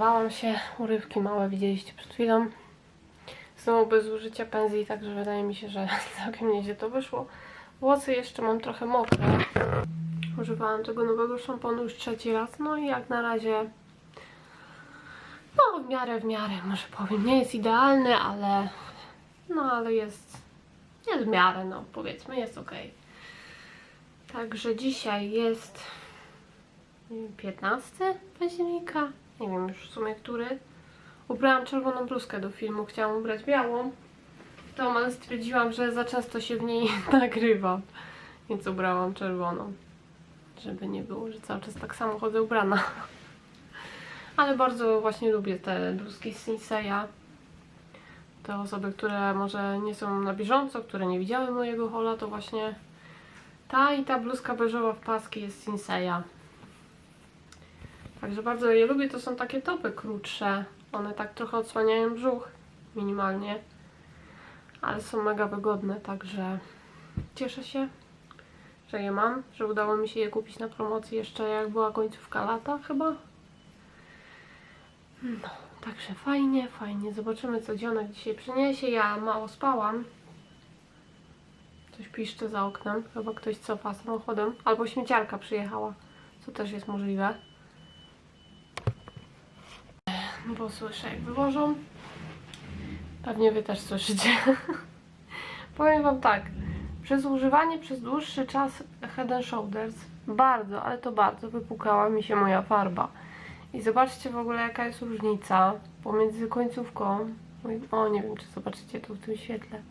Pomalowałam się, urywki małe widzieliście przed chwilą. Znowu bez użycia pędzli, także wydaje mi się, że całkiem nieźle to wyszło. Włosy jeszcze mam trochę mokre. Używałam tego nowego szamponu już trzeci raz, no i jak na razie no w miarę, w miarę, może powiem. Nie jest idealny, ale no ale jest, jest w miarę, no powiedzmy, jest ok. Także dzisiaj jest nie wiem, 15 października, nie wiem już w sumie który. Ubrałam czerwoną bluzkę do filmu, chciałam ubrać białą. To ale stwierdziłam, że za często się w niej nagrywam, więc ubrałam czerwoną. Żeby nie było, że cały czas tak samo chodzę ubrana. Ale bardzo właśnie lubię te bluzki z Sinseya. Te osoby, które może nie są na bieżąco, które nie widziały mojego hola, to właśnie ta i ta bluzka beżowa w paski jest Sinseya. Także bardzo je lubię. To są takie topy krótsze. One tak trochę odsłaniają brzuch minimalnie. Ale są mega wygodne, także cieszę się, że je mam, że udało mi się je kupić na promocji jeszcze jak była końcówka lata chyba. No, także fajnie, fajnie. Zobaczymy co dzionek dzisiaj przyniesie. Ja mało spałam. Coś piszczy za oknem. Chyba ktoś cofa samochodem. Albo śmieciarka przyjechała. Co też jest możliwe. Bo słyszę jak wywożą. Pewnie wy też słyszycie. Powiem wam tak. Przez używanie przez dłuższy czas Head and Shoulders bardzo, ale to bardzo wypukała mi się moja farba. I zobaczcie w ogóle jaka jest różnica pomiędzy końcówką. O, nie wiem czy zobaczycie tu w tym świetle.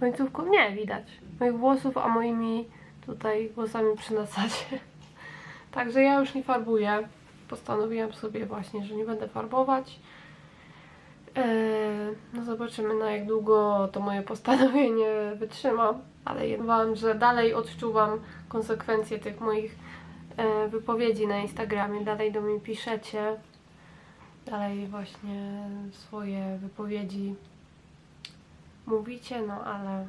Końcówką? Nie, widać. Moich włosów, a moimi tutaj włosami przy nasadzie. Także ja już nie farbuję. Postanowiłam sobie właśnie, że nie będę farbować. Eee, no zobaczymy na jak długo to moje postanowienie wytrzyma, ale jedwam, że dalej odczuwam konsekwencje tych moich e, wypowiedzi na Instagramie, dalej do mnie piszecie, dalej właśnie swoje wypowiedzi mówicie, no ale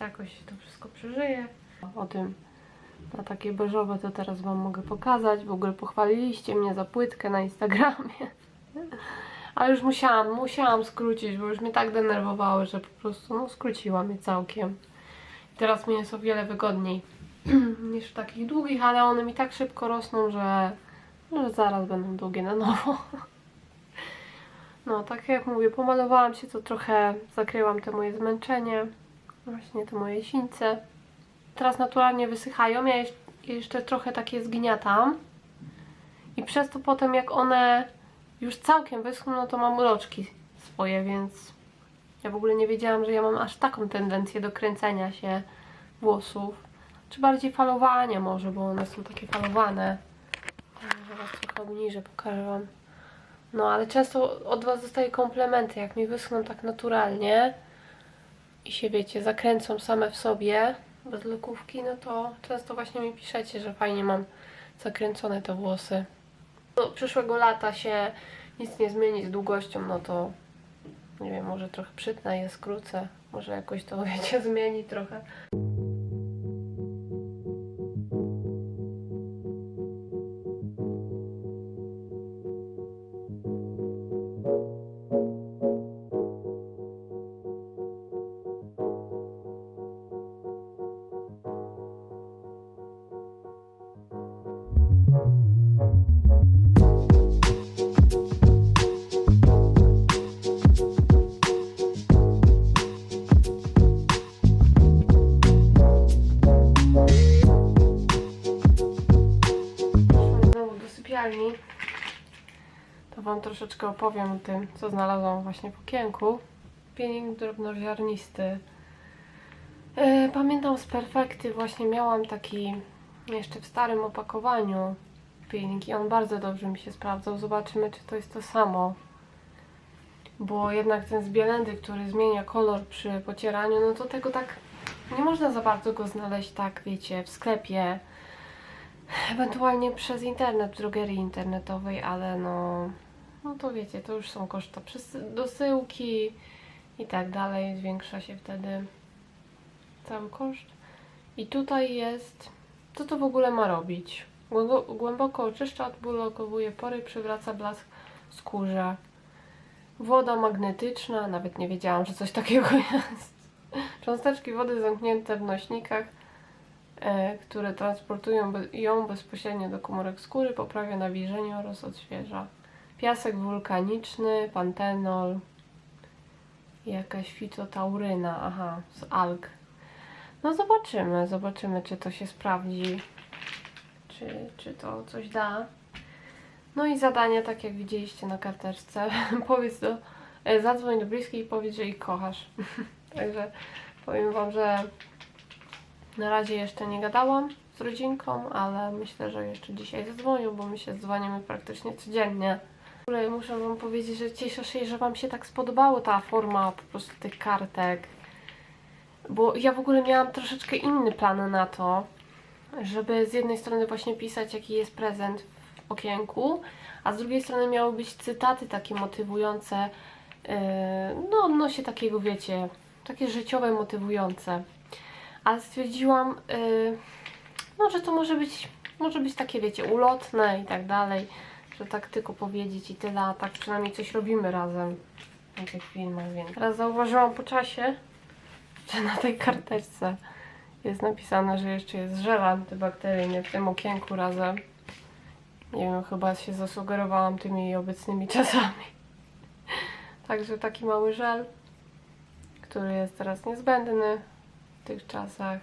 jakoś to wszystko przeżyje. O tym na takie beżowe to teraz Wam mogę pokazać. W ogóle pochwaliliście mnie za płytkę na Instagramie. Ale już musiałam, musiałam skrócić, bo już mnie tak denerwowały, że po prostu no, skróciłam je całkiem. I teraz mi jest o wiele wygodniej niż w takich długich, ale one mi tak szybko rosną, że, że zaraz będą długie na nowo. No, tak jak mówię, pomalowałam się, to trochę zakryłam te moje zmęczenie, właśnie te moje sińce. Teraz naturalnie wysychają, ja jeszcze, trochę takie zgniatam i przez to potem jak one już całkiem wyschną, no to mam uroczki swoje, więc ja w ogóle nie wiedziałam, że ja mam aż taką tendencję do kręcenia się włosów. Czy bardziej falowania może, bo one są takie falowane. Zaraz trochę obniżę, pokażę Wam. No, ale często od Was dostaję komplementy, jak mi wyschną tak naturalnie i się, wiecie, zakręcą same w sobie, bez lokówki, no to często właśnie mi piszecie, że fajnie mam zakręcone te włosy. Do przyszłego lata się nic nie zmieni z długością, no to nie wiem, może trochę przytnę je, skrócę. Może jakoś to, wiecie, zmieni trochę. To Wam troszeczkę opowiem o tym, co znalazłam właśnie w okienku. Piening drobnoziarnisty. E, Pamiętam z Perfekty właśnie miałam taki jeszcze w starym opakowaniu peeling i on bardzo dobrze mi się sprawdzał. Zobaczymy, czy to jest to samo. Bo jednak ten z który zmienia kolor przy pocieraniu, no to tego tak nie można za bardzo go znaleźć tak, wiecie, w sklepie. Ewentualnie przez internet, w drogerii internetowej, ale no, no to wiecie, to już są koszta dosyłki i tak dalej, zwiększa się wtedy cały koszt. I tutaj jest, co to w ogóle ma robić? Głębo- Głęboko oczyszcza, odblokowuje pory, przywraca blask skórze. Woda magnetyczna, nawet nie wiedziałam, że coś takiego jest. Cząsteczki wody zamknięte w nośnikach, e, które transportują ją bezpośrednio do komórek skóry, poprawia nawilżenie oraz odświeża. Piasek wulkaniczny, pantenol, jakaś fitotauryna, aha, z alg. No zobaczymy, zobaczymy, czy to się sprawdzi, czy, czy to coś da. No i zadanie, tak jak widzieliście na karteczce, powiedz do, e, zadzwoń do bliskiej i powiedz, że ich kochasz. Także powiem Wam, że na razie jeszcze nie gadałam z rodzinką, ale myślę, że jeszcze dzisiaj zadzwonią, bo my się dzwonimy praktycznie codziennie. W ogóle muszę Wam powiedzieć, że cieszę się, że Wam się tak spodobało ta forma po prostu tych kartek. Bo ja w ogóle miałam troszeczkę inny plan na to, żeby z jednej strony właśnie pisać, jaki jest prezent w okienku, a z drugiej strony miały być cytaty takie motywujące, yy, no odnośnie takiego, wiecie, takie życiowe, motywujące. Ale stwierdziłam, yy, no, że to może być, może być takie, wiecie, ulotne i tak dalej, że tak tylko powiedzieć i tyle, a tak przynajmniej coś robimy razem na tych filmach, więc teraz zauważyłam po czasie, że na tej karteczce jest napisane, że jeszcze jest żel antybakteryjny w tym okienku razem. Nie wiem, chyba się zasugerowałam tymi obecnymi czasami. Także taki mały żel, który jest teraz niezbędny w tych czasach.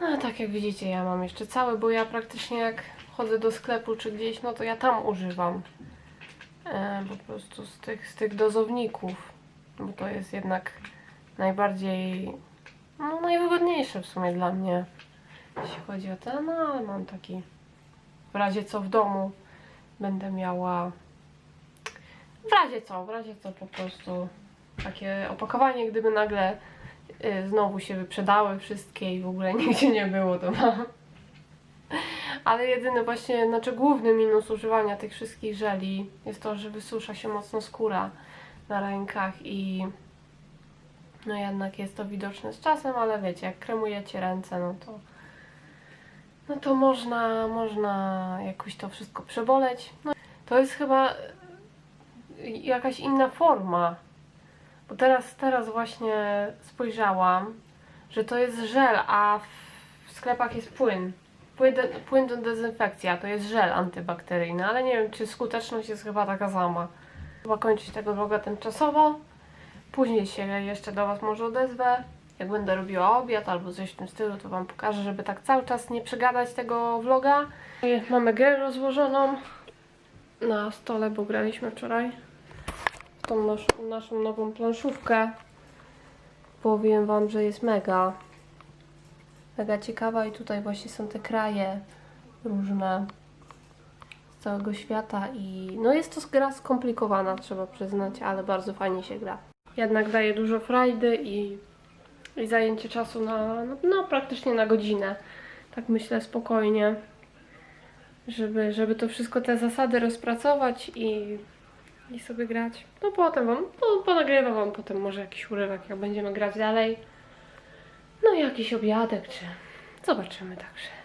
No a tak jak widzicie, ja mam jeszcze cały, bo ja praktycznie jak chodzę do sklepu czy gdzieś, no to ja tam używam. E, po prostu z tych, z tych dozowników, bo to jest jednak najbardziej, no najwygodniejsze w sumie dla mnie, jeśli chodzi o ten, no ale mam taki, w razie co w domu będę miała, w razie co, w razie co po prostu takie opakowanie, gdyby nagle y, znowu się wyprzedały wszystkie i w ogóle nigdzie nie było, to mam. Ale jedyny właśnie, znaczy główny minus używania tych wszystkich żeli jest to, że wysusza się mocno skóra na rękach i no jednak jest to widoczne z czasem, ale wiecie, jak kremujecie ręce, no to no to można, można jakoś to wszystko przeboleć. No, to jest chyba y, jakaś inna forma, bo teraz, teraz właśnie spojrzałam, że to jest żel, a w sklepach jest płyn. Płyn, de, płyn do dezynfekcji, a to jest żel antybakteryjny, ale nie wiem, czy skuteczność jest chyba taka sama. Chyba kończyć tego vloga tymczasowo. Później się jeszcze do Was może odezwę. Jak będę robiła obiad albo coś w tym stylu, to Wam pokażę, żeby tak cały czas nie przegadać tego vloga. Mamy grę rozłożoną na stole, bo graliśmy wczoraj w tą nasz, naszą nową planszówkę. Powiem Wam, że jest mega, mega ciekawa i tutaj właśnie są te kraje różne z całego świata i no jest to gra skomplikowana, trzeba przyznać, ale bardzo fajnie się gra. Jednak daje dużo frajdy i, i zajęcie czasu na, no, no praktycznie na godzinę. Tak myślę spokojnie, żeby, żeby to wszystko, te zasady rozpracować i, i sobie grać. No potem wam, po, ponagrywam wam potem może jakiś urywek, jak będziemy grać dalej. No i jakiś obiadek, czy zobaczymy także.